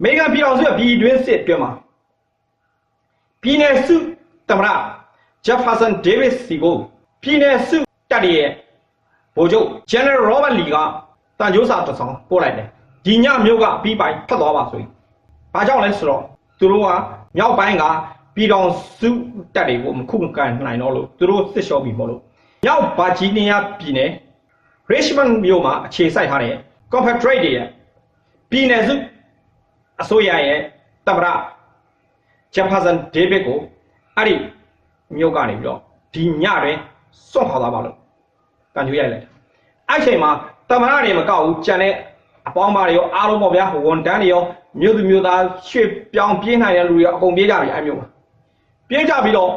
အမေရိကန်ပြည်တော်စုရဲ့ပြည်တွင်းစစ်အတွင်းမှာပြည်နယ်စုသမ္မတဂျက်ဖာဆန်ဒေးဗစ်စီကိုပြည်နယ်စုတပ်ရဲ့ဗိုလ်ချုပ်ဂျန်နရယ်ရောဘတ်လီကတန်ကြိုးစာတစ်ဆောင်ပို့လိုက်တယ်ဒီညမျိုးကပြီးပိုင်ဖတ်သွားပါဆိုရင်ဘာကြောင့်လဲဆိုတော့သူတို့ကမြောက်ပိုင်းကပြည်တော်စုတပ်တွေကိုမခုမကန်နိုင်တော့လို့သူတို့စစ်ရှော့ပြီးမို့လို့မြောက်ဗာဂျီးနီးယားပြည်နယ် Richmond မြို့မှာအခြေစိုက်ထားတဲ့ Confederate တွေရဲ့ပြည်နယ်စု အစိုးရရဲ့တမရဂျက်ဖာဆန်ဒေးဗစ်ကိုအဲ့ဒီမြို့ကနေပြီးတော့ဒီညတွင်စွန့်ခွာသွားပါလို့တန်ကြွေးရိုက်လိုက်တယ်အဲ့ချိန်မှာတမရတွေမကောက်ဘူးကြံတဲ့အပေါင်းပါတွေရောအားလုံးပေါ့ဗျာဝန်တန်းတွေရောမြို့သူမြို့သားရွှေ့ပြောင်းပြေးနိုင်တဲ့လူတွေရောအကုန်ပြေးကြပြီအဲ့မြို့မှာပြေးကြပြီးတော့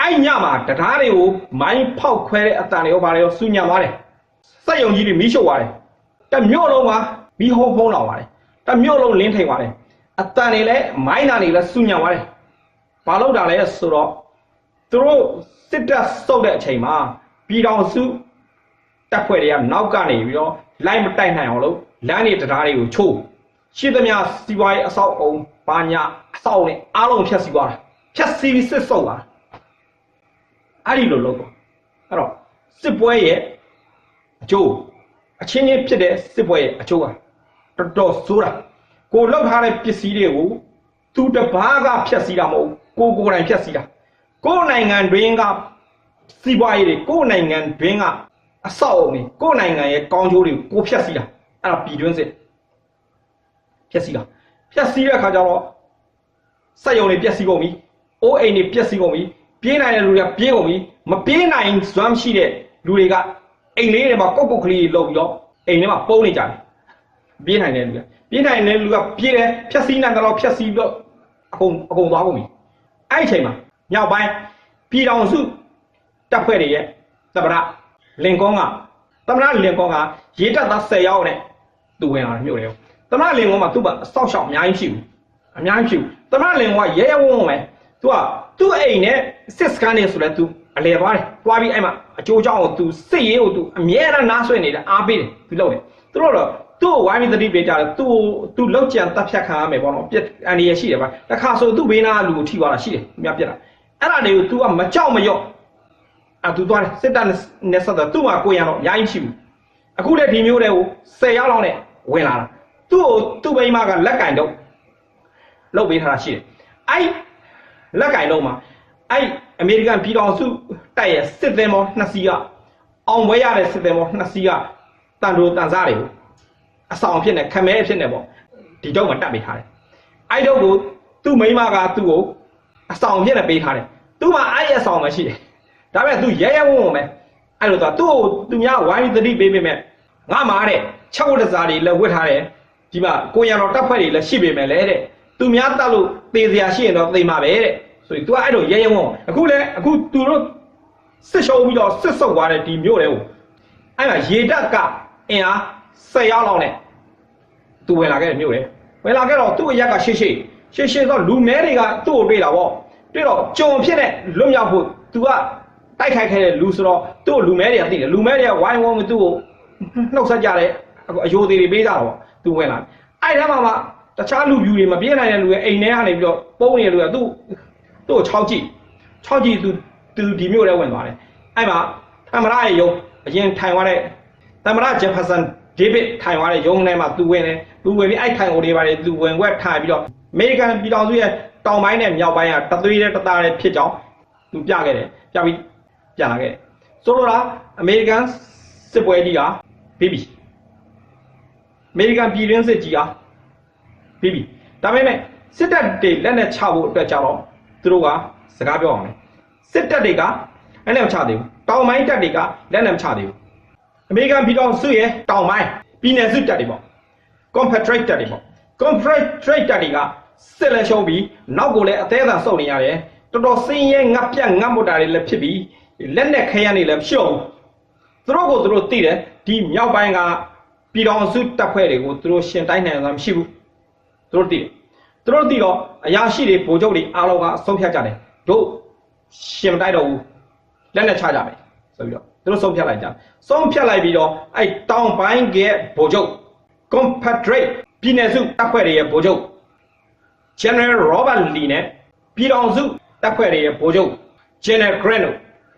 အဲ့ညမှာတရားတွေကိုမိုင်းဖောက်ခွဲတဲ့အတန်တွေရောဘာတွေရောစူညံသွားတယ်စက်ယုံကြီးတွေမီးရှို့သွားတယ်။တမြို့လုံးကမီးဟုံးဖုံးလောင်သွားတယ်။ တမြို့လုံးလင်းထိန်သွားတယ်။အတန်တွေလည်းမိုင်းနာတွေလည်းစူညံသွားတယ်။ဘာလို့တာလဲဆိုတော့သူတို့စစ်တပ်စုပ်တဲ့အချိန်မှာပြည်တော်စုတပ်ဖွဲ့တွေကနောက်ကနေပြီးတော့လိုက်မတိုက်နိုင်အောင်လို့လမ်းတွေတရားတွေကိုချိုးရှိသမျှစီးပွားရေးအဆောက်အုံဘာညာအဆောက်အုံတွေအားလုံးဖျက်ဆီးသွားတာဖျက်ဆီးပြီးစစ်ဆုပ်သွားတာအဲ့ဒီလိုလုပ်တော့အဲ့တော့စစ်ပွဲရဲ့အကျိုးအချင်းချင်းဖြစ်တဲ့စစ်ပွဲရဲ့အကျိုးက တော်တော်ဆိုးတာကိုလောက်ထားတဲ့ပစ္စည်းတွေကိုသူတပားကဖျက်ဆီးတာမဟုတ်ဘူးကိုကိုယ်တိုင်ဖျက်ဆီးတာကိုယ်နိုင်ငံတွင်းကစီးပွားရေးတွေကိုယ်နိုင်ငံတွင်းကအဆောက်အုံတွေကိုယ်နိုင်ငံရဲ့ကောင်းကျိုးတွေကိုဖျက်ဆီးတာအဲ့ဒါပြည်တွင်းစစ်ဖျက်ဆီးတာဖျက်ဆီးတဲ့အခါကျတော့စက်ယုံတွေပျက်စီးကုန်ပြီအိုးအိမ်တွေပျက်စီးကုန်ပြီပြေးနိုင်တဲ့လူတွေကပြေးကုန်ပြီမပြေးနိုင်စွမ်းရှိတဲ့လူတွေကအိမ်လေးတွေမှာကုတ်ကုတ်ကလေးတွေလုပ်ပြီးတော့အိမ်ထဲမှာပုံးနေကြတယ် ပြေးနိုင်တဲ့လူကပြေးနိုင်တဲ့လူကပြေးတယ်ဖြက်စီးနိုင်တယ်လို့ဖြက်စီးပြီးတော့အကုန်အကုန်သွားကုန်ပြီအဲ့ဒီအချိန်မှာမြောက်ပိုင်းပြည်တော်စုတပ်ဖွဲ့တွေရဲ့သမ္မတလင်ကွန်းကသမ္မတလင်ကွန်းကရေတပ်သား10ယောက်နဲ့သူဝင်လာတယ်မြို့တယ်သမ္မတလင်ကွန်းကသူ့ဘာအဆောက်ရှောက်အများကြီးရှိဘူးအများကြီးရှိဘူးသမ္မတလင်ကွန်းကရဲရဲဝုန်းဝုန်းပဲသူကသူ့အိမ်နဲ့စစ်စကန်နေဆိုလဲသူအလဲသွားတယ်သွားပြီးအဲ့မှာအကျိုးကြောင့်ကိုသူစစ်ရေးကိုသူအမြဲတမ်းနားဆွဲနေတယ်အားပေးတယ်သူလုပ်တယ်သူတို့တော့ သူ့ကိုဝိုင်းပြီးသတိပေးကြတယ်သူ့သူလောက်ကြံတက်ဖြတ်ခံရမယ်ပေါ့နော်ပြက်အန်ဒီရရှိတယ်ဗျတခါဆိုသူ့ဘေးနာကလူကိုထိသွားတာရှိတယ်မြတ်ပြက်တာအဲ့ဒါတွေကို तू ကမကြောက်မရော့အဲ့ तू သွားတယ်စစ်တပ်နဲ့ဆက်တော့သူ့မှာကိုရံတော့အများကြီးရှိဘူးအခုလည်းဒီမျိုးတွေကို10ရောက်လောက်နဲ့ဝင်လာတာသူ့ကိုသူ့မိမကလက်ကင်တော့လုတ်ပေးထားတာရှိတယ်အဲ့လက်ကင်တော့မှာအဲ့အမေရိကန်ပြည်တော်စုတိုက်ရဲ့စစ်သင်္ဘောနှစ်စီးကအောင်ပွဲရတဲ့စစ်သင်္ဘောနှစ်စီးကတန်တိုတန်စားတွေကို အဆောင်ဖြစ်နေခမဲဖြစ်နေပေါ့ဒီတော့မှတက်ပေးထားတယ်အဲ့တော့ကိုသူ့မိမကသူ့ကိုအဆောင်ဖြစ်နေပေးထားတယ်သူ့မှာအဲ့ရအဆောင်မရှိတယ်ဒါပေမဲ့သူရဲရဲဝုန်းဝုန်းပဲအဲ့လိုတော့သူ့ကိုသူများဝိုင်းသတိပေးပေးမဲ့ငါမှာတဲ့ချက်ဝတ်တစားတွေလည်းဝတ်ထားတယ်ဒီမှာကိုရံတော်တက်ဖွဲ့တွေလည်းရှိပေမဲ့လေတဲ့သူများတက်လို့သေစရာရှိရင်တော့သေမှာပဲတဲ့ဆိုရင် तू အဲ့လိုရဲရဲဝုန်းအခုလဲအခုသူတို့စစ်ရှုံးပြီးတော့စစ်ဆုပ်သွားတဲ့ဒီမြို့တွေကိုအဲ့မှာရေတပ်ကအင်အား 10ရောက်လောက်နဲ့သူဝင်လာခဲ့တဲ့မြို့တွေဝင်လာခဲ့တော့သူ့အရက်ကရှေ့ရှေ့ရှေ့ရှေ့တော့လူမဲတွေကသူ့ကိုတွေ့တာပေါ့တွေ့တော့ကြုံဖြစ်တဲ့လွတ်မြောက်ဖို့ तू ကတိုက်ခိုက်ခဲ့တဲ့လူဆိုတော့သူ့ကိုလူမဲတွေကသိတယ်လူမဲတွေကဝိုင်းဝန်းသူ့ကိုနှုတ်ဆက်ကြတယ်အယိုသေးတွေပေးကြတာပေါ့ तू ဝင်လာအဲ့ထဲမှာမှတခြားလူပြူတွေမပြေးနိုင်တဲ့လူရဲ့အိမ်ထဲကနေပြီးတော့ပုံနေတဲ့လူကသူ့သူ့ကိုခြောက်ကြည့်ခြောက်ကြည့်သူသူဒီမြို့ထဲဝင်သွားတယ်အဲ့မှာသမ္မတရဲ့ယုံအရင်ထိုင်သွားတဲ့သမ္မတဂျက်ဖာဆန် ဒေးဗစ်ထိုင်သွားတဲ့ယုံထဲမှာသူဝင်တယ်သူဝင်ပြီးအဲ့ထိုင်ကိုတွေပါတယ်သူဝင်ွက်ထိုင်ပြီးတော့အမေရိကန်ပြည်တော်စုရဲ့တောင်ပိုင်းနဲ့မြောက်ပိုင်းကတသွေးတဲ့တသားတဲ့ဖြစ်ကြောင်းသူပြခဲ့တယ်ပြပြီးပြန်လာခဲ့တယ်ဆိုလိုတာအမေရိကန်စစ်ပွဲကြီးကပြီးပြီအမေရိကန်ပြည်တွင်းစစ်ကြီးကပြီးပြီဒါပေမဲ့စစ်တပ်တွေလက်နဲ့ချဖို့အတွက်ကြတော့သူတို့ကစကားပြောအောင်လေစစ်တပ်တွေကလက်နဲ့မချသေးဘူးတောင်ပိုင်းတပ်တွေကလက်နဲ့မချသေးဘူး အမေရိကန်ပြည်တော်စုရဲ့တောင်ပိုင်းပြည်နယ်စုတပ်တွေပေါ့ Confederate တပ်တွေပေါ့ Confederate တပ်တွေကစစ်လက်ရှုံးပြီးနောက်ကိုလည်းအသေးအံဆုပ်နေရတယ်တော်တော်စင်းရဲငတ်ပြတ်ငတ်မွတ်တာတွေလည်းဖြစ်ပြီးလက်နဲ့ခဲရနေလည်းရှုံးသူတို့ကိုသူတို့သိတယ်ဒီမြောက်ပိုင်းကပြည်တော်စုတပ်ဖွဲ့တွေကိုသူတို့ရှင်တိုင်းနိုင်တာမရှိဘူးသူတို့သိတယ်သူတို့သိတော့အရာရှိတွေဗိုလ်ချုပ်တွေအားလုံးကအဆုံးဖြတ်ကြတယ်တို့ရှင်မတိုက်တော့ဘူးလက်နဲ့ချကြမယ်ဆိုပြီးတော့ သူတို့ဆုံးဖြတ်လိုက်ကြဆုံးဖြတ်လိုက်ပြီးတော့အဲ့တောင်ပိုင်းကဗိုလ်ချုပ် Confederate ပြည်내စုတပ်ဖွဲ့တွေရဲ့ဗိုလ်ချုပ် General Robert Lee နဲ့ပြည်တော်စုတပ်ဖွဲ့တွေရဲ့ဗိုလ်ချုပ် General Grant တို့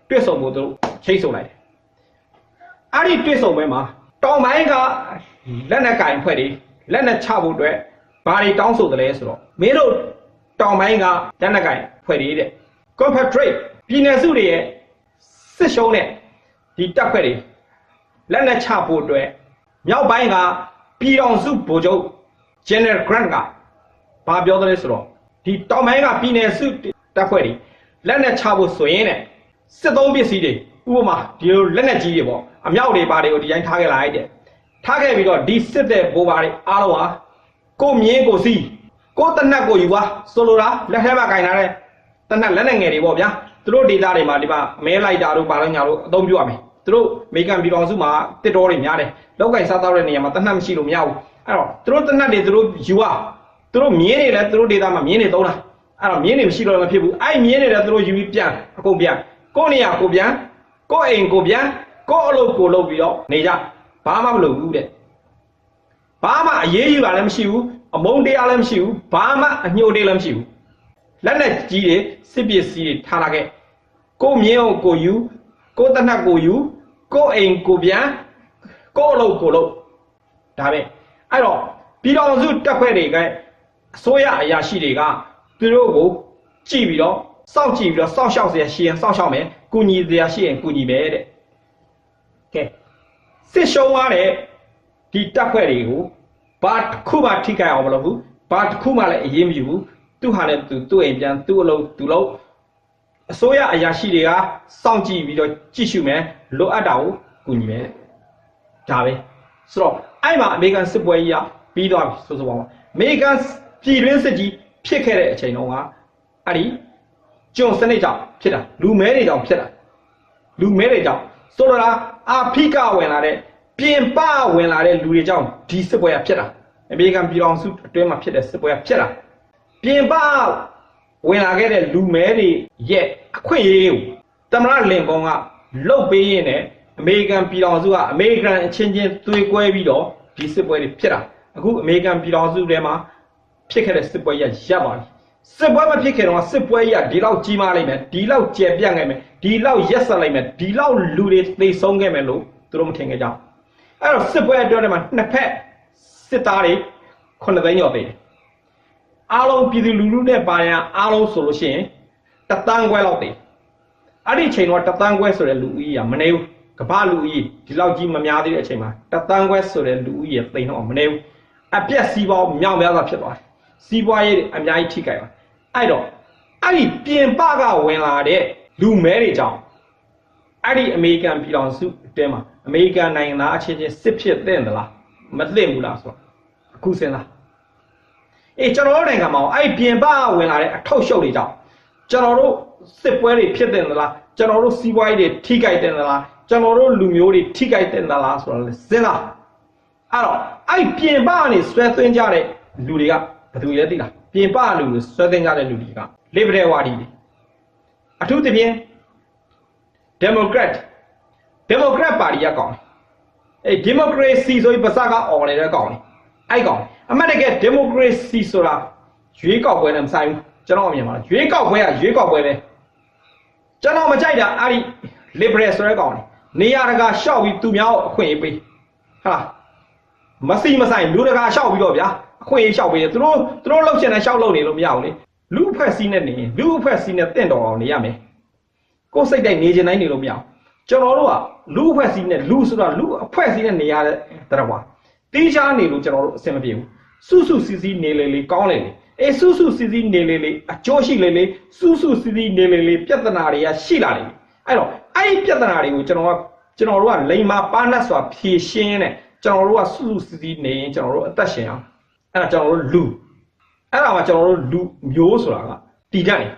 တွေ့ဆုံဖို့သူတို့ချိတ်ဆိုလိုက်တယ်။အဲ့ဒီတွေ့ဆုံပွဲမှာတောင်ပိုင်းကလက်နက်ကင်ဖွဲ့တွေလက်နက်ချဖို့အတွက်ဘာတွေတောင်းဆိုတယ်လဲဆိုတော့မင်းတို့တောင်ပိုင်းကလက်နက်ကင်ဖွဲ့တွေတဲ့ Confederate ပြည်내စုတွေရဲ့စစ်ရှုံးတဲ့ ဒီတပ်ဖွဲ့တွေလက်နက်ချဖို့အတွက်မြောက်ပိုင်းကပြည်တော်စုဗိုလ်ချုပ် General Grant ကဘာပြောတယ်လဲဆိုတော့ဒီတောင်ပိုင်းကပြည်내စုတပ်ဖွဲ့တွေလက်နက်ချဖို့ဆိုရင်တဲ့စစ်သုံးပစ္စည်းတွေဥပမာဒီလိုလက်နက်ကြီးတွေပေါ့အမြောက်တွေပါတွေကိုဒီတိုင်းထားခဲ့လိုက်တဲ့ထားခဲ့ပြီးတော့ဒီစစ်တဲ့ဘိုးပါတွေအားလုံးဟာကိုမြင်းကိုစီးကိုတနက်ကိုယူပါဆိုလိုတာလက်ထဲမှာကင်ထားတဲ့တနက်လက်နဲ့ငယ်တွေပေါ့ဗျာသူတို့ဒေတာတွေမှာဒီမှာမဲလိုက်တာတို့ပါလို့ညာလို့အသုံးပြုရမယ် သူတို့အမေရိကန်ပြည်တော်စုမှာတစ်တော်တွေများတယ်လောက်ကင်စားတော့တဲ့နေရာမှာတနက်မရှိလို့မရဘူးအဲ့တော့သူတို့တနက်တွေသူတို့ယူရသူတို့မြင်းတွေလည်းသူတို့ဒေတာမှာမြင်းတွေသုံးတာအဲ့တော့မြင်းတွေမရှိတော့လည်းမဖြစ်ဘူးအဲ့မြင်းတွေလည်းသူတို့ယူပြီးပြန်အကုန်ပြန်ကိုယ့်နေရာကိုပြန်ကိုယ့်အိမ်ကိုပြန်ကိုယ့်အလုပ်ကိုလုပ်ပြီးတော့နေကြဘာမှမလုပ်ဘူးတဲ့ဘာမှအရေးယူတာလည်းမရှိဘူးအမုန်းတရားလည်းမရှိဘူးဘာမှအညှို့တေးလည်းမရှိဘူးလက်နဲ့ကြီးတွေစစ်ပစ္စည်းတွေထားလာခဲ့ကိုယ့်မြင်းကိုကိုယူကိုယ့်တနတ်ကိုယူ ကိုယ့်အိမ်ကိုပြန်ကိုယ့်အလုပ်ကိုလုပ်ဒါပဲအဲ့တော့ပြည်တော်စုတက်ဖွဲ့တွေကအစိုးရအရာရှိတွေကသူတို့ကိုကြည့်ပြီးတော့စောင့်ကြည့်ပြီးတော့စောင့်ရှောက်เสียရှိရင်စောင့်ရှောက်မယ်ကုညီเสียရှိရင်ကုညီမယ်တဲ့ကဲစစ်ရှုံးရတဲ့ဒီတက်ဖွဲ့တွေကိုဘာတစ်ခုမှထိခိုက်အောင်မလုပ်ဘူးဘာတစ်ခုမှလည်းအရေးမယူဘူးသူ့ဟာနဲ့သူသူ့အိမ်ပြန်သူ့အလုပ်သူ့လုပ် အစိုးရအရာရှိတွေကစောင့်ကြည့်ပြီးတော့ကြည့်ရှုမယ်လိုအပ်တာကိုကူညီမယ်ဒါပဲဆိုတော့အဲ့မှာအမေရိကန်စစ်ပွဲကြီးကပြီးသွားပြီဆိုဆိုပါပါအမေရိကန်ပြည်တွင်းစစ်ကြီးဖြစ်ခဲ့တဲ့အချိန်တုန်းကအဲ့ဒီကျွန်စနစ်ကြောင့်ဖြစ်တာလူမဲတွေကြောင့်ဖြစ်တာလူမဲတွေကြောင့်ဆိုတော့အာဖိကဝင်လာတဲ့ပြင်ပဝင်လာတဲ့လူတွေကြောင့်ဒီစစ်ပွဲကဖြစ်တာအမေရိကန်ပြည်တော်စုအတွင်းမှာဖြစ်တဲ့စစ်ပွဲကဖြစ်တာပြင်ပ ဝင်လာခဲ့တဲ့လူမဲတွေရဲ့အခွင့်အရေးကိုတမရလင်ကောင်းကလုတ်ပေးရင်းနဲ့အမေရိကန်ပြည်တော်စုကအမေရိကန်အချင်းချင်းသွေးကွဲပြီးတော့ဒီစစ်ပွဲတွေဖြစ်တာအခုအမေရိကန်ပြည်တော်စုထဲမှာဖြစ်ခဲ့တဲ့စစ်ပွဲရရပ်ပါပြီစစ်ပွဲမဖြစ်ခင်တော့စစ်ပွဲကြီးကဒီလောက်ကြီးမားလိုက်မယ်ဒီလောက်ကျယ်ပြန့်ခဲ့မယ်ဒီလောက်ရက်ဆက်လိုက်မယ်ဒီလောက်လူတွေသိဆုံးခဲ့မယ်လို့သူတို့မထင်ခဲ့ကြဘူးအဲ့တော့စစ်ပွဲအတွက်တည်းမှာနှစ်ဖက်စစ်သားတွေခုနှစ်သိန်းကျော်သေးတယ် အားလုံးပြည်သူလူထုနဲ့ပါရန်အားလုံးဆိုလို့ရှိရင်တသန်းခွဲလောက်သေးအဲ့ဒီအချိန်တော့တသန်းခွဲဆိုတဲ့လူဦးကြီးကမနေဘူးကမ္ဘာလူဦးကြီးဒီလောက်ကြီးမများသေးတဲ့အချိန်မှာတသန်းခွဲဆိုတဲ့လူဦးကြီးသိန်းတော့မနေဘူးအပြက်စီးပေါင်းမြောက်များစွာဖြစ်သွားတယ်စီးပွားရေးအများကြီးထိခိုက်ပါအဲ့တော့အဲ့ဒီပြင်ပကဝင်လာတဲ့လူမဲတွေကြောင့်အဲ့ဒီအမေရိကန်ပြည်တော်စုအတွင်းမှာအမေရိကန်နိုင်ငံသားအချင်းချင်းစစ်ဖြစ်တဲ့သလားမသိဘူးလားဆိုတော့အခုစဉ်းစား အေးကျွန်တော်တို့နိုင်ငံမှာအဲ့ဒီပြင်ပကဝင်လာတဲ့အထောက်ရှုပ်တွေကြောင့်ကျွန်တော်တို့စစ်ပွဲတွေဖြစ်တဲ့သလားကျွန်တော်တို့စီးပွားရေးတွေထိခိုက်တဲ့သလားကျွန်တော်တို့လူမျိုးတွေထိခိုက်တဲ့သလားဆိုတော့လေစဉ်းစားအဲ့တော့အဲ့ဒီပြင်ပကနေဆွဲသွင်းကြတဲ့လူတွေကဘယ်သူလဲသိလားပြင်ပလူတွေဆွဲသိမ်းကြတဲ့လူတွေက liberal ဝါဒီတွေအထူးသဖြင့် democrat democrat ပါတီကကောင်းတယ်အဲ democracy ဆိုပြီးပါစကအော်နေတဲ့ကောင်းတယ်အဲ့ကောင်း အမှန်တကယ် democracy ဆိုတာရွေးကောက်ပွဲနဲ့မဆိုင်ဘူးကျွန်တော်အမြင်ပါရွေးကောက်ပွဲကရွေးကောက်ပွဲပဲကျွန်တော်မကြိုက်တာအဲ့ဒီ liberal ဆိုတဲ့ကောင်းတယ်နေရာတကာရှောက်ပြီးသူများကိုအခွင့်အရေးပေးဟာလားမစီမဆိုင်လူတကာရှောက်ပြီးတော့ဗျာအခွင့်အရေးလျှောက်ပေးတယ်သူတို့သူတို့လှုပ်ချင်တဲ့လျှောက်လုပ်နေလို့မရဘူးလေလူအဖွဲ့စည်းနဲ့နေရင်လူအဖွဲ့စည်းနဲ့တင့်တော်အောင်နေရမယ်ကိုယ်စိတ်တိုက်နေချင်တိုင်းနေလို့မရဘူးကျွန်တော်တို့ကလူအဖွဲ့စည်းနဲ့လူဆိုတာလူအဖွဲ့စည်းနဲ့နေရတဲ့တရားကွာတီးခြားနေလို့ကျွန်တော်တို့အဆင်မပြေဘူး စုစုစည်းစည်းနေလေလေကောင်းလေလေအေးစုစုစည်းစည်းနေလေလေအကျိုးရှိလေလေစုစုစည်းစည်းနေလေလေပြဿနာတွေကရှိလာလေအဲ့တော့အဲ့ဒီပြဿနာတွေကိုကျွန်တော်ကကျွန်တော်တို့ကလိန်မာပါနတ်စွာဖြေရှင်းနေကျွန်တော်တို့ကစုစုစည်းစည်းနေရင်ကျွန်တော်တို့အသက်ရှင်အောင်အဲ့ဒါကျွန်တော်တို့လူအဲ့ဒါမှကျွန်တော်တို့လူမျိုးဆိုတာကတည်တတ်တယ်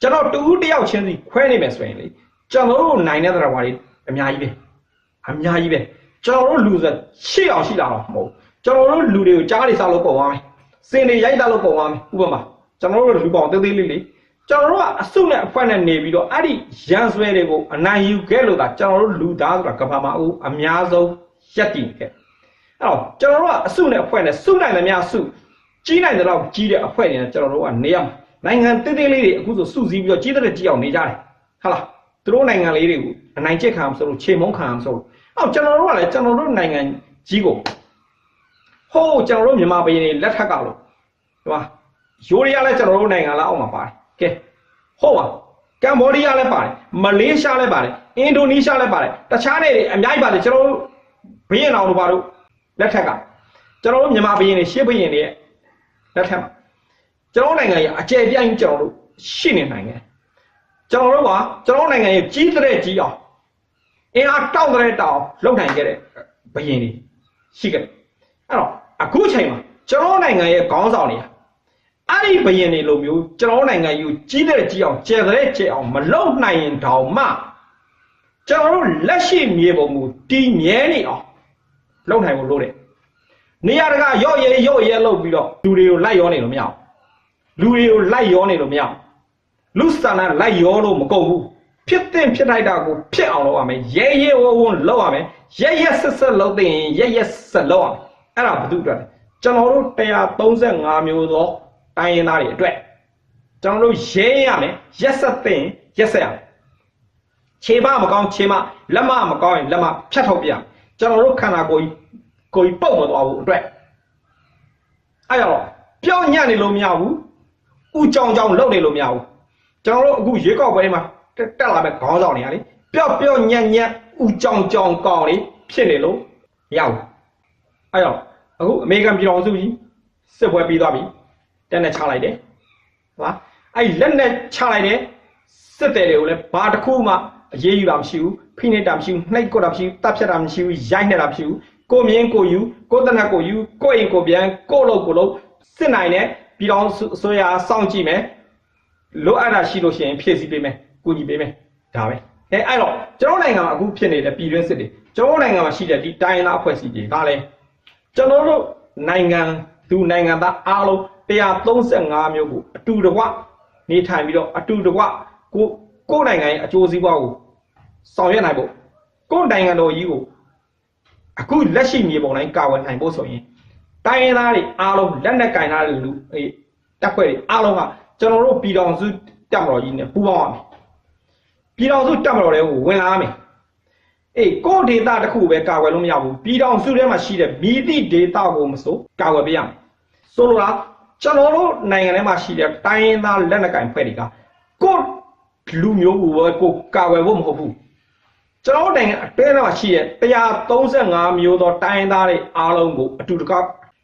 ကျွန်တော်တူတယောက်ချင်းစီခွဲနေမယ်ဆိုရင်လေကျွန်တော်တို့နိုင်တဲ့တရားဝါတွေအများကြီးပဲအများကြီးပဲကျွန်တော်တို့လူဆိုရှေ့အောင်ရှိလာတော့မဟုတ် ကျွန်တော်တို့လူတွေကိုကြားတွေစားလို့ပုံသွားမယ်စင်တွေရိုက်တာလို့ပုံသွားမယ်ဥပမာကျွန်တော်တို့လူပေါင်းသေးသေးလေးလေးကျွန်တော်တို့ကအစုနဲ့အဖွဲ့နဲ့နေပြီးတော့အဲ့ဒီရန်ဆွဲတွေကိုအနိုင်ယူခဲ့လို့ဒါကျွန်တော်တို့လူသားဆိုတာကဘာမှာအများဆုံးရက်တည်ခဲ့အဲ့တော့ကျွန်တော်တို့ကအစုနဲ့အဖွဲ့နဲ့စုနိုင်သမျှစုကြီးနိုင်တဲ့လောက်ကြီးတဲ့အဖွဲ့တွေနဲ့ကျွန်တော်တို့ကနေရမှာနိုင်ငံတိတိလေးတွေအခုဆိုစုစည်းပြီးတော့ကြီးတဲ့ကြီးအောင်နေကြတယ်ဟုတ်လားသူတို့နိုင်ငံလေးတွေကိုအနိုင်ကျက်ခံအောင်ဆိုလို့ခြေမုံခံအောင်ဆိုလို့အော်ကျွန်တော်တို့ကလည်းကျွန်တော်တို့နိုင်ငံကြီးကို ဟိုးကျွန်တော်တို့မြန်မာပြည်နေလက်ထက်ကလို့ဒီမှာယူရီးယားလည်းကျွန်တော်တို့နိုင်ငံလားအောက်မှာပါတယ်ကဲဟုတ်ပါကမ်ဘောဒီးယားလည်းပါတယ်မလေးရှားလည်းပါတယ်အင်ဒိုနီးရှားလည်းပါတယ်တခြားနေတွေအများကြီးပါတယ်ကျွန်တော်တို့ဘီယင်အောင်တို့ပါတို့လက်ထက်ကကျွန်တော်တို့မြန်မာဘီယင်တွေရှေ့ဘီယင်တွေရဲ့လက်ထက်မှာကျွန်တော်တို့နိုင်ငံရဲ့အကျယ်ပြန့်ကြီးကျွန်တော်တို့ရှိနေနိုင်တယ်ကျွန်တော်တို့ကကျွန်တော်တို့နိုင်ငံရဲ့ကြီးတဲ့ကြီးအောင်အင်အားတောက်တဲ့တောင်လုံနိုင်ခဲ့တဲ့ဘီယင်တွေရှိခဲ့တယ် အဲ့တော့အခုချိန်မှာကျွန်တော်တို့နိုင်ငံရဲ့ခေါင်းဆောင်တွေကအဲ့ဒီဘယင်တွေလိုမျိုးကျွန်တော်နိုင်ငံယူကြီးတဲ့ကြီးအောင်ကျယ်တဲ့ကျယ်အောင်မလုံနိုင်ရင်တောင်မှကျွန်တော်တို့လက်ရှိမြေပုံမူတည်မြဲနေအောင်လုံနိုင်ဖို့လိုတယ်နေရာတကာရော့ရဲရော့ရဲလုပ်ပြီးတော့လူတွေကိုလိုက်ရောနေလို့မရအောင်လူတွေကိုလိုက်ရောနေလို့မရအောင်လူစတနာလိုက်ရောလို့မကုန်ဘူးဖြစ်တဲ့ဖြစ်ထိုက်တာကိုဖြစ်အောင်လုပ်ရမယ်ရဲရဲဝဝလုပ်ရမယ်ရဲရဲဆက်ဆက်လုပ်တဲ့ရင်ရဲရဲဆက်လုပ်ရမယ် အဲ့ဒါဘာလို့အတွက်လဲကျွန်တော်တို့135မျိုးသောတိုင်းရင်းသားတွေအတွက်ကျွန်တော်တို့ရဲရမယ်ရက်ဆက်တဲ့ရင်ရက်ဆက်ရမယ်ခြေမမကောင်းခြေမလက်မမကောင်းရင်လက်မဖြတ်ထုတ်ပြရမယ်ကျွန်တော်တို့ခန္ဓာကိုယ်ကိုယ်ပုတ်မသွားဘူးအတွက်အဲ့တော့ပြောင်းညံ့နေလို့မရဘူးဥကြောင်ကြောင်လုပ်နေလို့မရဘူးကျွန်တော်တို့အခုရွေးကောက်ပွဲမှာတက်လာမဲ့ခေါင်းဆောင်တွေကလေပျော့ပျော့ညံ့ညံ့ဥကြောင်ကြောင်ကောင်းလေဖြစ်နေလို့မရဘူးအဲ့တော့ အခုအမေရိကန်ပြည်တော်စုကြီးစစ်ပွဲပြီးသွားပြီတက်နဲ့ချလိုက်တယ်ဟုတ်လားအဲ့လက်နဲ့ချလိုက်တယ်စစ်တယ်တွေကိုလည်းဘာတစ်ခုမှအရေးယူတာမရှိဘူးဖိနှိပ်တာမရှိဘူးနှိပ်ကွက်တာမရှိဘူးတပ်ဖြတ်တာမရှိဘူးရိုက်နေတာမရှိဘူးကိုမြင်းကိုယူကိုတနက်ကိုယူကိုအိမ်ကိုပြန်ကိုလို့ကိုလို့စစ်နိုင်တယ်ပြည်တော်အစိုးရစောင့်ကြည့်မယ်လိုအပ်တာရှိလို့ရှိရင်ဖြည့်ဆည်းပေးမယ်ကူညီပေးမယ်ဒါပဲအဲအဲ့တော့ကျွန်တော်နိုင်ငံမှာအခုဖြစ်နေတဲ့ပြည်တွင်းစစ်တွေကျွန်တော်နိုင်ငံမှာရှိတဲ့ဒီတိုင်းလားအဖွဲ့အစည်းတွေကလည်း ကျွန်တော်တို့နိုင်ငံသူနိုင်ငံသားအားလုံး135မျိုးကိုအတူတကွနေထိုင်ပြီးတော့အတူတကွကိုကိုယ်နိုင်ငံရဲ့အကျိုးစီးပွားကိုဆောင်ရွက်နိုင်ဖို့ကိုယ်နိုင်ငံတော်ကြီးကိုအခုလက်ရှိမြေပုံတိုင်းကာဝယ်နိုင်ဖို့ဆိုရင်တိုင်းရင်းသားတွေအားလုံးလက်နက်ကင်ထားတဲ့လူအေးတပ်ဖွဲ့တွေအားလုံးကကျွန်တော်တို့ပြည်တော်စုတပ်မတော်ကြီးနဲ့ပူးပေါင်းရမယ်ပြည်တော်စုတပ်မတော်တွေကိုဝင်လာရမယ် အေးကိုယ်ဒေတာတစ်ခုပဲကာကွယ်လို့မရဘူးပြည်တော်စုထဲမှာရှိတဲ့မိတိဒေတာကိုမစိုးကာကွယ်ပေးရမယ်ဆိုလိုတာကျွန်တော်တို့နိုင်ငံထဲမှာရှိတဲ့တိုင်းရင်းသားလက်နက်ကင်ဖွဲ့တွေကကိုယ်လူမျိုးကိုပဲကိုကာကွယ်ဖို့မဟုတ်ဘူးကျွန်တော်တို့နိုင်ငံအတွင်းမှာရှိတဲ့135မျိုးသောတိုင်းရင်းသားတွေအားလုံးကိုအတူတကွ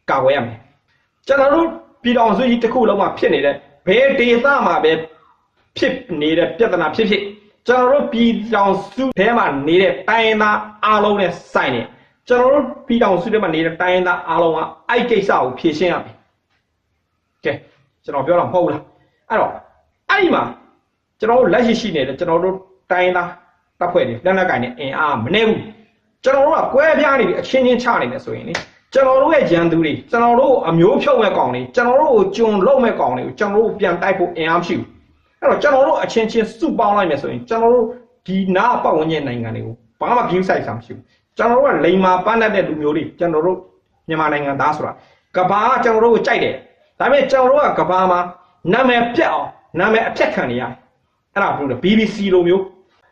ကာကွယ်ရမယ်ကျွန်တော်တို့ပြည်တော်စုကြီးတစ်ခုလုံးမှာဖြစ်နေတဲ့ဘယ်ဒေသမှာပဲဖြစ်နေတဲ့ပြဿနာဖြစ်ဖြစ် ကျွန်တော်တို့ပြည်တော်စုထဲမှာနေတဲ့တိုင်းရင်းသားအားလုံးနဲ့ဆိုင်နေကျွန်တော်တို့ပြည်တော်စုထဲမှာနေတဲ့တိုင်းရင်းသားအားလုံးကအဲ့ကိစ္စကိုဖြေရှင်းရမယ်ကဲကျွန်တော်ပြောတာမဟုတ်ဘူးလားအဲ့တော့အဲ့ဒီမှာကျွန်တော်တို့လက်ရှိရှိနေတဲ့ကျွန်တော်တို့တိုင်းသားတပ်ဖွဲ့တွေလက်နက်ကင်နေအင်အားမနေဘူးကျွန်တော်တို့ကကွဲပြားနေပြီအချင်းချင်းချနေတယ်ဆိုရင်လေကျွန်တော်တို့ရဲ့ရန်သူတွေကျွန်တော်တို့အမျိုးဖြုတ်မဲ့ကောင်တွေကျွန်တော်တို့ကိုဂျွန်လုံးမဲ့ကောင်တွေကိုကျွန်တော်တို့ပြန်တိုက်ဖို့အင်အားမရှိဘူး အဲ့တော့ကျွန်တော်တို့အချင်းချင်းစုပေါင်းလိုက်မယ်ဆိုရင်ကျွန်တော်တို့ဒီနာပတ်ဝန်းကျင်နိုင်ငံတွေကိုဘာမှ view site ဆောင်မရှိဘူးကျွန်တော်တို့ကလိန်မာပန်းတတ်တဲ့လူမျိုးတွေကျွန်တော်တို့မြန်မာနိုင်ငံသားဆိုတာကဘာကကျွန်တော်တို့ကိုကြိုက်တယ်ဒါပေမဲ့ကျွန်တော်တို့ကကဘာမှာနာမည်ပြတ်အောင်နာမည်အပြတ်ခံနေရတယ်အဲ့ဒါဘယ်လိုလဲ BBC လိုမျိုး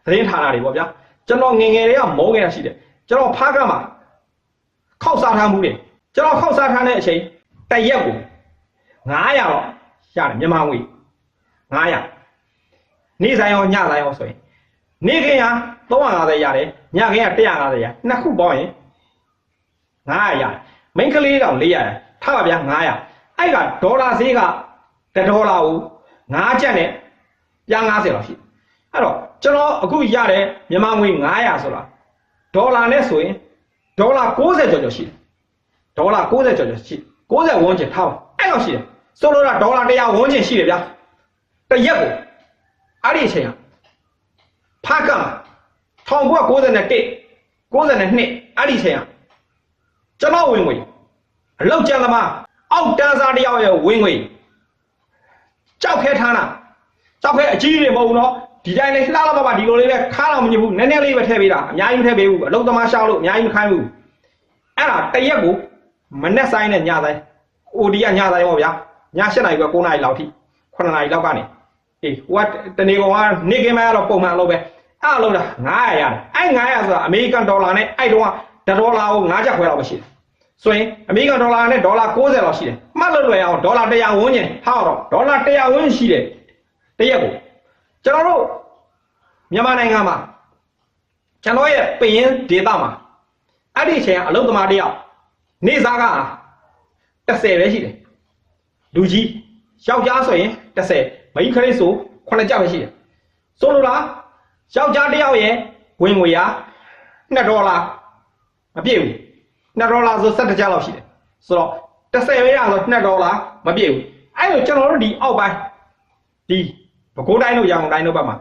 သတင်းဌာနတွေပေါ့ဗျာကျွန်တော်ငငယ်တွေကမုန်းခဲ့တာရှိတယ်ကျွန်တော်ဖားကမှာခောက်စားထားမှုတယ်ကျွန်တော်ခောက်စားထားတဲ့အချိန်တရက်ကို900တော့ရတယ်မြန်မာငွေ900 နေ့ဆိုင်ရောညဆိုင်ရောဆိုရင်နေ့ခင်းက350ရတယ်ညခင်းက150ရနှစ်ခုပေါင်းရင်900ရတယ်မိန်းကလေးတောင်400ရထားပါဗျာ900အဲ့ကဒေါ်လာဈေးက1ဒေါ်လာကို9ကျပ်နဲ့ပြား90လောက်ရှိအဲ့တော့ကျွန်တော်အခုရတဲ့မြန်မာငွေ900ဆိုတာဒေါ်လာနဲ့ဆိုရင်ဒေါ်လာ60ကျော်ကျော်ရှိတယ်ဒေါ်လာ60ကျော်ကျော်ရှိ60ဝန်းကျင်ထားပါအဲ့လောက်ရှိတယ်ဆိုလိုတာဒေါ်လာ100ဝန်းကျင်ရှိတယ်ဗျာတရက်ကို အဲ့ဒီအချိန်ကဖားကမှာ1991 92အဲ့ဒီအချိန်ကကျွန်တော်ဝင်ငွေအလောက်ကျန်သမားအောက်တန်းစားတယောက်ရဲ့ဝင်ငွေကြောက်ခဲထားတာကြောက်ခဲအကြီးတွေမဟုတ်ဘူးနော်ဒီတိုင်းလေးလှလှပပဒီလိုလေးပဲခါတော့မညစ်ဘူးနည်းနည်းလေးပဲထည့်ပေးတာအများကြီးမထည့်ပေးဘူးအလုံးသမားရှောက်လို့အများကြီးမခိုင်းဘူးအဲ့ဒါတရက်ကိုမနေ့ဆိုင်နဲ့ညဆိုင်အိုဒီကညဆိုင်ပေါ့ဗျာည7နာရီပဲ9နာရီလောက်ထိ9နာရီလောက်ကနေ အေးဟိုကတနေကောင်ကနေကင်းမဲကတော့ပုံမှန်လို့ပဲအဲ့လိုလား900ရတယ်အဲ့900ဆိုတာအမေရိကန်ဒေါ်လာနဲ့အဲ့တုန်းကဒေါ်လာကို9ချက်ခွဲလောက်ပဲရှိတယ်ဆိုရင်အမေရိကန်ဒေါ်လာနဲ့ဒေါ်လာ60လောက်ရှိတယ်မှတ်လို့လွယ်အောင်ဒေါ်လာ100ဝန်းကျင်ဟာတော့ဒေါ်လာ100ဝန်းရှိတယ်တရက်ကိုကျွန်တော်တို့မြန်မာနိုင်ငံမှာကျွန်တော်ရဲ့ပရင်ဒေတာမှာအဲ့ဒီအချိန်ကအလုသမားတယောက်နေစားက30ပဲရှိတယ်လူကြီးယောက်ျားဆိုရင်30 မိန်းကလေးဆို9ကြောက်ပဲရှိတယ်ဆိုလိုလားယောက်ျားတယောက်ရဲ့ဝင်ငွေရ2ဒေါ်လာမပြည့်ဘူး2ဒေါ်လာဆို17ကျပ်လောက်ရှိတယ်ဆိုတော့30ပဲရဆို2ဒေါ်လာမပြည့်ဘူးအဲ့လိုကျွန်တော်တို့ဒီအောက်ပိုင်းဒီပဲခူးတိုင်းတို့ရန်ကုန်တိုင်းတို့ဘက်မှာ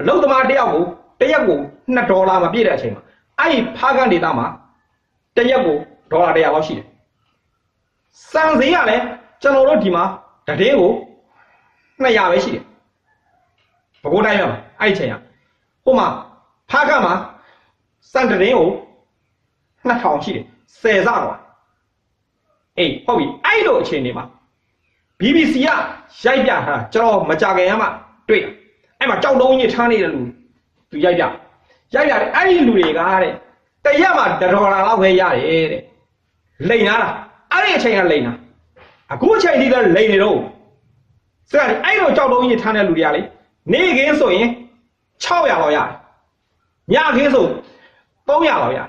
အလုသမားတယောက်ကိုတရက်ကို2ဒေါ်လာမပြည့်တဲ့အချိန်မှာအဲ့ဒီဖားကန်ဒေတာမှာတရက်ကိုဒေါ်လာ100လောက်ရှိတယ်စံစည်းကလည်းကျွန်တော်တို့ဒီမှာတတင်းကို 200ပဲရှိတယ်ပဲခူးတိုင်းမှာအဲ့ဒီချိန်ကဟိုမှာဖားကန်မှာစံတတင်းကို2000ရှိတယ်10စတော့အေးဟုတ်ပြီအဲ့လိုအချိန်နေမှာ BBC ကရိုက်ပြထားတာကျွန်တော်မကြခင်ကမှတွေ့အဲ့မှာကြောက်တုံးကြီးထားနေတဲ့လူသူရိုက်ပြရိုက်ပြတယ်အဲ့ဒီလူတွေကတဲ့တရက်မှာ1ဒေါ်လာလောက်ပဲရတယ်တဲ့လိန်လာတာအဲ့ဒီအချိန်ကလိန်လာအခုအချိန်ဒီကလိန်နေတော့ စကားအဲ့လိုကြောက်တုံးကြီးထားတဲ့လူတွေကလေနေခင်းဆိုရင်600လောက်ရတယ်ညခင်းဆို300လောက်ရတယ်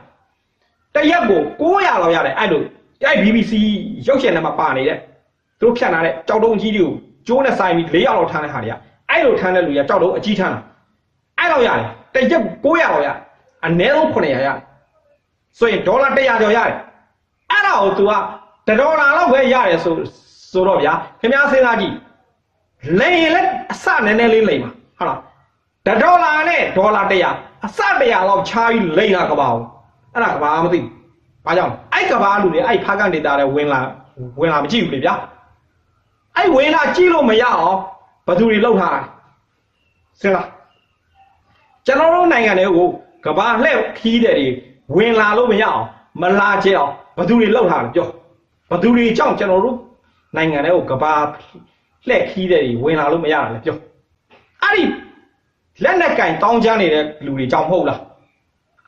တရက်ကို900လောက်ရတယ်အဲ့လိုအဲ့ BBC ရုပ်ရှင်ထဲမှာပါနေတဲ့သူတို့ဖြတ်လာတဲ့ကြောက်တုံးကြီးတွေကိုကျိုးနဲ့ဆိုင်ပြီး၄ရောက်လောက်ထမ်းတဲ့ဟာတွေကအဲ့လိုထမ်းတဲ့လူတွေကကြောက်တုံးအကြီးထမ်းတာအဲ့လောက်ရတယ်တရက်900လောက်ရအနည်းဆုံး900ရတယ်ဆိုရင်ဒေါ်လာ100ကျော်ရတယ်အဲ့ဒါကို तू ကတဒေါ်လာလောက်ပဲရတယ်ဆိုဆိုတော့ဗျာခင်ဗျားစဉ်းစားကြည့် လိန်ရင်လည်းအစနည်းနည်းလေးလိန်ပါဟုတ်လားတဒေါ်လာနဲ့ဒေါ်လာ100အစ100လောက်ချားပြီးလိန်လာကပါအောင်အဲ့ဒါကဘာမသိဘူးဘာကြောင့်အဲ့ကဘာလူတွေအဲ့ဖားကန်ဒေတာတွေဝင်လာဝင်လာမကြည့်ဘူးလေဗျာအဲ့ဝင်လာကြည့်လို့မရအောင်ဘယ်သူတွေလောက်ထားလဲစင်လားကျွန်တော်တို့နိုင်ငံတွေကိုကဘာလှဲ့ခီးတဲ့တွေဝင်လာလို့မရအောင်မလာကြအောင်ဘယ်သူတွေလောက်ထားလဲပြောဘယ်သူတွေကြောင့်ကျွန်တော်တို့နိုင်ငံတွေကိုကဘာ လှဲ့ခီးတဲ့တွေဝင်လာလို့မရတာလဲပြောအဲ့ဒီလက်နဲ့ကင်တောင်းချမ်းနေတဲ့လူတွေကြောင့်မဟုတ်လား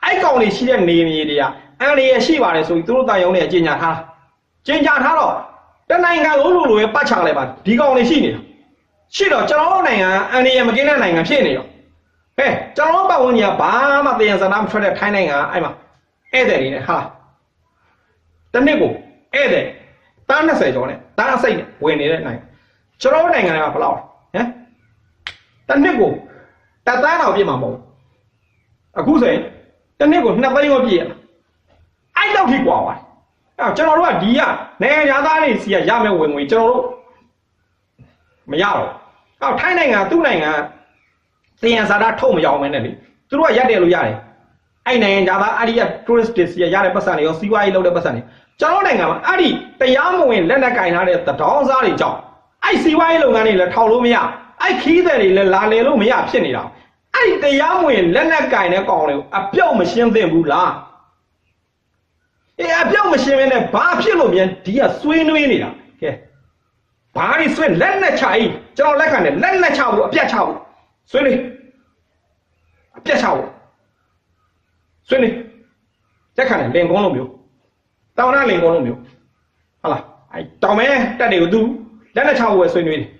အဲ့ကောင်တွေရှိတဲ့နေမြေတွေကအန်ရရရှိပါတယ်ဆိုပြီးသူတို့တိုင်ရုံးတွေအကျဉ်းညာထားကျဉ်းညာထားတော့တနိုင်ငံလုံးလိုလိုပဲပတ်ချလိုက်ပါဒီကောင်တွေရှိနေတာရှိတော့ကျွန်တော်တို့နိုင်ငံကအန်ဒီရမကင်းတဲ့နိုင်ငံဖြစ်နေရောဟဲ့ကျွန်တော်တို့ပတ်ဝန်းကျင်ကဘာမှတည်ရန်စနာမထွက်တဲ့ထိုင်းနိုင်ငံကအဲ့မှာဧည့်သည်တွေနဲ့ဟာတနစ်ကိုဧည့်သည်တား20ကျော်နဲ့တားအစိတ်နဲ့ဝင်နေတဲ့နိုင်ငံ ကျွန်တော်တို့နိုင်ငံကဘယ်လောက်ဟမ်တနစ်ကိုတသန်းတော့ပြည့်မှာမဟုတ်အခုဆိုရင်တနစ်ကို2သိန်းရောပြည့်ရလားအဲ့တော့ထိกว่าပါ အဲ့ကျွန်တော်တို့ကဒီကနိုင်ငံသားတွေစီကရမယ်ဝင်ငွေကျွန်တော်တို့မရတော့အော်ထိုင်းနိုင်ငံသူ့နိုင်ငံသင်ရစာတာထုတ်မရအောင်မဲနဲ့လေသူတို့ကရက်တယ်လို့ရတယ်အဲ့နိုင်ငံသားအဲ့ဒီက tourist တွေစီကရတဲ့ပတ်စံတွေရောစီးပွားရေးလုပ်တဲ့ပတ်စံတွေကျွန်တော်နိုင်ငံမှာအဲ့ဒီတရားမဝင်လက်နက်ကင်ထားတဲ့တဒေါင်းစားတွေကြောင့် အဲ့စီးပွားရေးလုပ်ငန်းတွေလည်းထောက်လို့မရအဲ့ခီးသည်တွေလည်းလာလေလို့မရဖြစ်နေတာအဲ့ဒီတရားမဝင်လက်နက်ကင်တဲ့ကောင်တွေကိုအပြောက်မရှင်းသင့်ဘူးလားအေးအပြောက်မရှင်းမင်းနဲ့ဘာဖြစ်လို့မြန်ဒီကဆွေးနွေးနေတာကဲဘာတွေဆွေးလက်နဲ့ချကြီးကျွန်တော်လက်ခံတယ်လက်နဲ့ချဖို့အပြတ်ချဖို့ဆွေးနေအပြတ်ချဖို့ဆွေးနေလက်ခံတယ်လင်ကုန်းလို့မျိုးတောင်းရလင်ကုန်းလို့မျိုးဟုတ်လားအဲတောင်းမဲတက်တွေကို तू လက်နဲ့ချဖို့ပဲဆွေးနွေးတယ်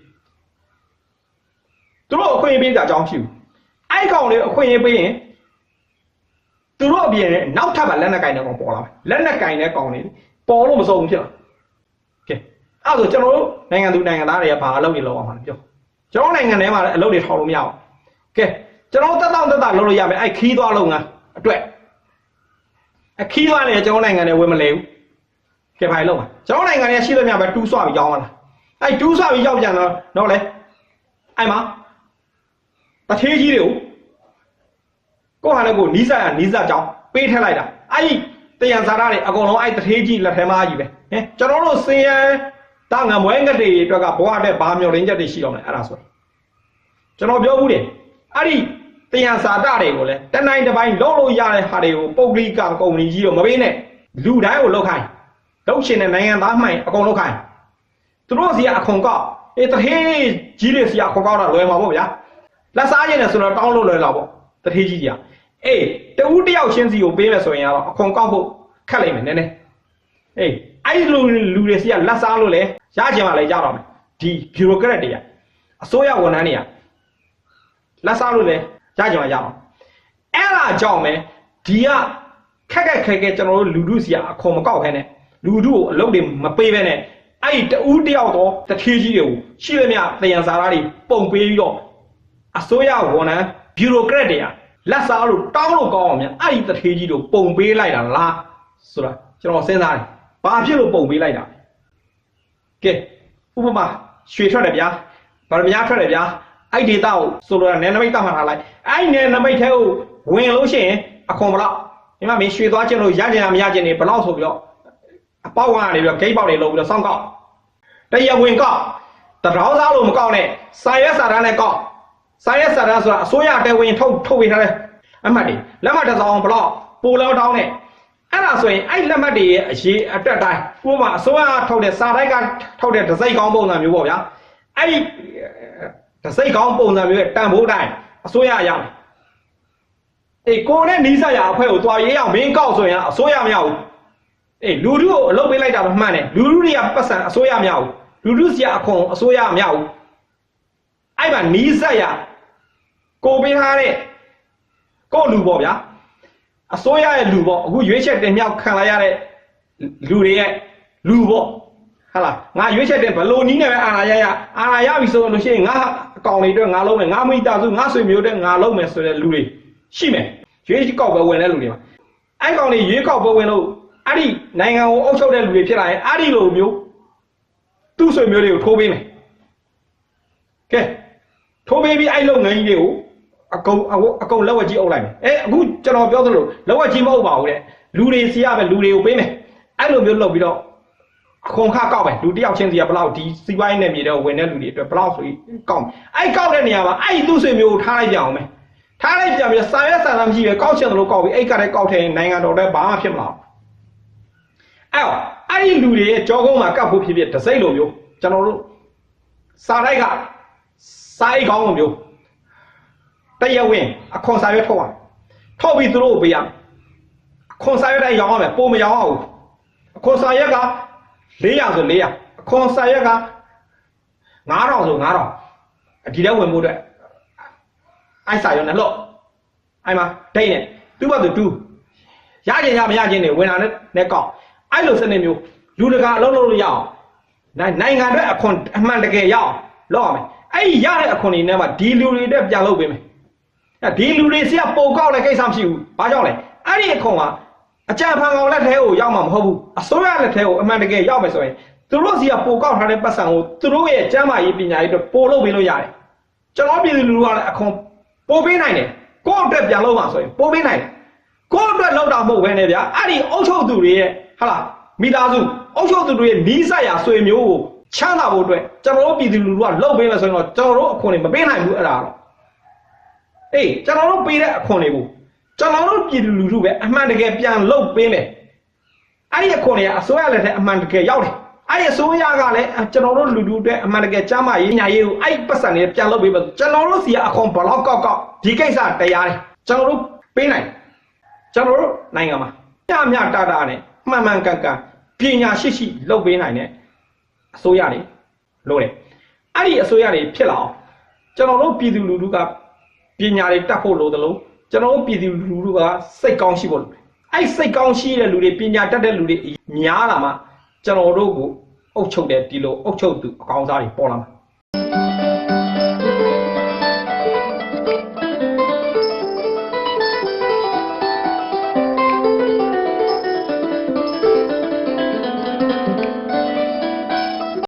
သူတို့အခွင့်အရေးပေးတာအကြောင်းရှိဘူးအဲ့ကောင်တွေအခွင့်အရေးပေးရင်သူတို့အပြင်နောက်ထပ်မှလက်နက်ကင်တဲ့ကောင်ပေါ်လာမယ်လက်နက်ကင်တဲ့ကောင်တွေပေါ်လို့မစုံဘူးဖြစ်လာကဲအဲ့ဒါဆိုကျွန်တော်တို့နိုင်ငံသူနိုင်ငံသားတွေကဘာအလုပ်တွေလုပ်အောင်မှာလဲပြောကျွန်တော်နိုင်ငံထဲမှာလည်းအလုပ်တွေထောက်လို့မရအောင်ကဲကျွန်တော်တက်တော့တက်တာလုပ်လို့ရမယ်အဲ့ခီးသွားလုပ်ငန်းအတွက်အခီးသွားနေကျွန်တော်နိုင်ငံထဲဝင်မလဲဘူးကဲဘာလုပ်မှာကျွန်တော်နိုင်ငံထဲရှိသမျှပဲတူးဆွပြီးရောင်းလာ အဲ့တူးဆွပြီးရောက်ပြန်တော့တော့လေအဲ့မှာတထေးကြီးတွေကိုကိုဟာလည်းကိုနီးစပ်ရနီးစပ်ကြောင်းပေးထည့်လိုက်တာအဲ့ဒီတယံဇာတာတွေအကုန်လုံးအဲ့တထေးကြီးလက်ထဲမှာကြီးပဲဟင်ကျွန်တော်တို့စင်ရတာငမွဲငတွေအတွက်ကဘဝအတွက်ဘာမျောလင်းချက်တွေရှိတော့မလဲအဲ့ဒါဆိုကျွန်တော်ပြောဘူးတယ်အဲ့ဒီတယံဇာတာတွေကိုလည်းတနိုင်တစ်ပိုင်းလုံးလို့ရတဲ့ဟာတွေကိုပုဂ္ဂလိကကုမ္ပဏီကြီးတော့မပေးနဲ့လူတိုင်းကိုလောက်ခိုင်းလောက်ရှင်တဲ့နိုင်ငံသားမှန်အကုန်လောက်ခိုင်း သူတို့စီကအခွန်ကောက်အေးတထေးကြီးတွေစီကအခွန်ကောက်တာလွယ်မှာပေါ့ဗျာလက်စားရင်လည်းဆိုတော့တောင်းလို့လွယ်လာပေါ့တထေးကြီးကြီးကအေးတဦးတယောက်ချင်းစီကိုပေးမယ်ဆိုရင်ကတော့အခွန်ကောက်ဖို့ခက်လိမ့်မယ်နည်းနည်းအေးအဲ့လိုလူတွေစီကလက်စားလို့လေရကြမှာလည်းရတော့မယ်ဒီဘီရိုကရက်တွေကအစိုးရဝန်ထမ်းတွေကလက်စားလို့လေရကြမှာရအောင်အဲ့ဒါကြောင့်ပဲဒီကခက်ခက်ခဲခဲကျွန်တော်တို့လူထုစီကအခွန်မကောက်ခဲနဲ့လူထုကိုအလုပ်တွေမပေးဘဲနဲ့ အဲ့ဒီတဦးတယောက်တော့တထေးကြီးတွေကိုရှိရမြတယံစာသားတွေပုံပေးပြီးတော့အစိုးရဝန်ထမ်းဘီရိုကရက်တွေကလက်စားလို့တောင်းလို့ကောင်းအောင်မြန်အဲ့ဒီတထေးကြီးတို့ပုံပေးလိုက်တာလားဆိုတာကျွန်တော်စဉ်းစားတယ်ဘာဖြစ်လို့ပုံပေးလိုက်တာလဲကဲဥပမာရွှေထွက်တယ်ဗျာဗရမညာထွက်တယ်ဗျာအဲ့ဒီဒေတာကိုဆိုလိုတာနယ်နမိတ်တတ်မှတ်ထားလိုက်အဲ့နယ်နမိတ်ထဲကိုဝင်လို့ရှိရင်အခွန်ဘလောက်ဒီမှာမင်းရွှေသွားခြင်းလို့ရကြင်တာမရကြင်နေဘလောက်ဆိုပြီးတော့အပေါက်ဝါကနေပြီးတော့ဂိတ်ပေါက်တွေလုံးပြီးတော့စောင့်ကောက် တရဝင်ကောက်တရောင်းစားလို့မကောက်နဲ့စာရွက်စာတမ်းနဲ့ကောက်စာရွက်စာတမ်းဆိုတာအစိုးရတဲဝင်ထုတ်ထုတ်ပေးထားတယ်အမှတ်တွေလက်မှတ်တစ်စောင်ဘလောက်ပိုလောက်တောင်းနဲ့အဲ့ဒါဆိုရင်အဲ့လက်မှတ်တွေရဲ့အရေးအတက်တိုင်းဥပမာအစိုးရထုတ်တဲ့စာတိုက်ကထုတ်တဲ့ဒစိတ်ကောင်းပုံစံမျိုးပေါ့ဗျာအဲ့ဒီဒစိတ်ကောင်းပုံစံမျိုးရဲ့တန်ဖိုးတိုင်းအစိုးရရမယ်အေးကိုနဲ့နီးစပ်ရအဖွဲ့ကိုတွားရေးအောင်မင်းကောက်ဆိုရင်အစိုးရမရဘူး အေးလူထုကိုအလုပ်ပေးလိုက်တာတော့မှန်တယ်လူထုတွေကပတ်စံအစိုးရမရဘူးလူထုစီကအခွန်အစိုးရမရဘူးအဲ့မှာနီးစပ်ရကိုပေးထားတဲ့ကိုလူပေါ့ဗျာအစိုးရရဲ့လူပေါ့အခုရွေးချက်တင်မြောက်ခံလိုက်ရတဲ့လူတွေရဲ့လူပေါ့ဟာလားငါရွေးချက်တင်ဘလို့နီးနေပဲအာဏာရရအာဏာရပြီဆိုလို့ရှိရင်ငါအကောင်တွေအတွက်ငါလုံးမယ်ငါမိသားစုငါဆွေမျိုးတွေငါလုံးမယ်ဆိုတဲ့လူတွေရှိမယ်ရွေးကောက်ပွဲဝင်တဲ့လူတွေမှာအဲ့ကောင်တွေရွေးကောက်ပွဲဝင်လို့ အဲ့ဒီနိုင်ငံကိုအုပ်ချုပ်တဲ့လူတွေဖြစ်လာရင်အဲ့ဒီလိုမျိုးသူ့ဆွေမျိုးတွေကိုထိုးပေးမယ်ကဲထိုးပေးပြီးအဲ့လုံငန်းကြီးတွေကိုအကုန်အကုန်လက်ဝက်ကြီးအုပ်လိုက်မယ်အဲအခုကျွန်တော်ပြောသလိုလက်ဝက်ကြီးမဟုတ်ပါဘူးတဲ့လူတွေစီရပဲလူတွေကိုပေးမယ်အဲ့လိုမျိုးလုပ်ပြီးတော့အခွန်ခကောက်ပဲလူတယောက်ချင်းစီကဘလောက်ဒီစီးပွားရေးနယ်မြေတော့ဝင်တဲ့လူတွေအတွက်ဘလောက်ဆိုပြီးကောက်မယ်အဲ့ကောက်တဲ့နေရာမှာအဲ့သူ့ဆွေမျိုးကိုထားလိုက်ကြအောင်မယ်ထားလိုက်ပြန်ပြီးစာရွက်စာတမ်းမရှိပဲကောက်ချင်တယ်လို့ကောက်ပြီးအဲ့ကတည်းကောက်ထဲနိုင်ငံတော်တဲ့ဘာမှဖြစ်မလာဘူး အဲ့တော့အဲ့ဒီလူတွေရဲ့ကြောကုန်းမှာကတ်ဖို့ဖြစ်ဖြစ်တစိမ့်လိုမျိုးကျွန်တော်တို့စာတိုက်ကစာအိတ်ကောင်းလိုမျိုးတရားဝင်အခွန်စာရွက်ထုတ်အောင်ထုတ်ပြီးသူတို့ကိုပေးရမယ်အခွန်စာရွက်တိုင်းရောင်းရမယ်ပုံမရောင်းအောင်အခွန်စာရွက်က400ဆို400အခွန်စာရွက်က9000ဆို9000ဒီတဲ့ဝင်မှုအတွက်အိုက်စာရွက်နဲ့လို့အိုင်မှာဒိတ်နဲ့သူ့ဘက်သူတူးရကြင်ရမရခြင်းတွေဝင်လာတဲ့နဲ့ကောက် အဲ့လိုစနစ်မျိုးလူတကာအလုံးလုံးလို့ရအောင်နိုင်ငံအတွက်အခွန်အမှန်တကယ်ရအောင်လုပ်ရမယ်အဲ့ဒီရတဲ့အခွန်တွေနဲ့မှဒီလူတွေအတွက်ပြန်လုပ်ပေးမယ်ဒီလူတွေစီကပုံကောက်တဲ့ကိစ္စမရှိဘူးဘာကြောင့်လဲအဲ့ဒီအခွန်ကအကြံဖန်ကောင်လက်ထဲကိုရောက်မှာမဟုတ်ဘူးအစိုးရလက်ထဲကိုအမှန်တကယ်ရောက်မယ်ဆိုရင်သူတို့စီကပိုကောက်ထားတဲ့ပတ်စံကိုသူတို့ရဲ့ကျမ်းမာရေးပညာရေးအတွက်ပို့လုပ်ပေးလို့ရတယ်ကျွန်တော်ပြည်သူလူထုကလည်းအခွန်ပို့ပေးနိုင်တယ်ကိုယ့်အတွက်ပြန်လုပ်မှာဆိုရင်ပို့ပေးနိုင်တယ်ကိုယ့်အတွက်လောက်တာမဟုတ်ဘဲနဲ့ဗျာအဲ့ဒီအုပ်ချုပ်သူတွေရဲ့ ဟာလားမိသားစုအုပ်ချုပ်သူတွေရဲ့နီးစပ်ရာဆွေမျိုးကိုချမ်းသာဖို့အတွက်ကျွန်တော်တို့ပြည်သူလူထုကလုပ်ပေးမယ်ဆိုရင်တော့ကျွန်တော်တို့အခွန်တွေမပေးနိုင်ဘူးအဲ့ဒါတော့အေးကျွန်တော်တို့ပေးတဲ့အခွန်တွေကိုကျွန်တော်တို့ပြည်သူလူထုပဲအမှန်တကယ်ပြန်လုပ်ပေးမယ်အဲ့ဒီအခွန်တွေကအစိုးရလက်ထက်အမှန်တကယ်ရောက်တယ်အဲ့ဒီအစိုးရကလည်းကျွန်တော်တို့လူထုအတွက်အမှန်တကယ်ကြားမရေးညာရေးကိုအဲ့ပတ်စံတွေပြန်လုပ်ပေးမယ်ကျွန်တော်တို့စီကအခွန်ဘလောက်ကောက်ကောက်ဒီကိစ္စတရားတယ်ကျွန်တော်တို့ပေးနိုင်ကျွန်တော်တို့နိုင်ငံမှာညမြတာတာနဲ့ မှန်မှန်ကန်ကန်ပညာရှိရှိလုပ်ပေးနိုင်တဲ့အစိုးရတွေလို့တယ်အဲ့ဒီအစိုးရတွေဖြစ်လာအောင်ကျွန်တော်တို့ပြည်သူလူထုကပညာတွေတတ်ဖို့လိုတယ်လို့ကျွန်တော်တို့ပြည်သူလူထုကစိတ်ကောင်းရှိဖို့လိုတယ်အဲ့စိတ်ကောင်းရှိတဲ့လူတွေပညာတတ်တဲ့လူတွေများလာမှကျွန်တော်တို့ကိုအုပ်ချုပ်တဲ့ဒီလိုအုပ်ချုပ်သူအကောင်းစားတွေပေါ်လာမှာ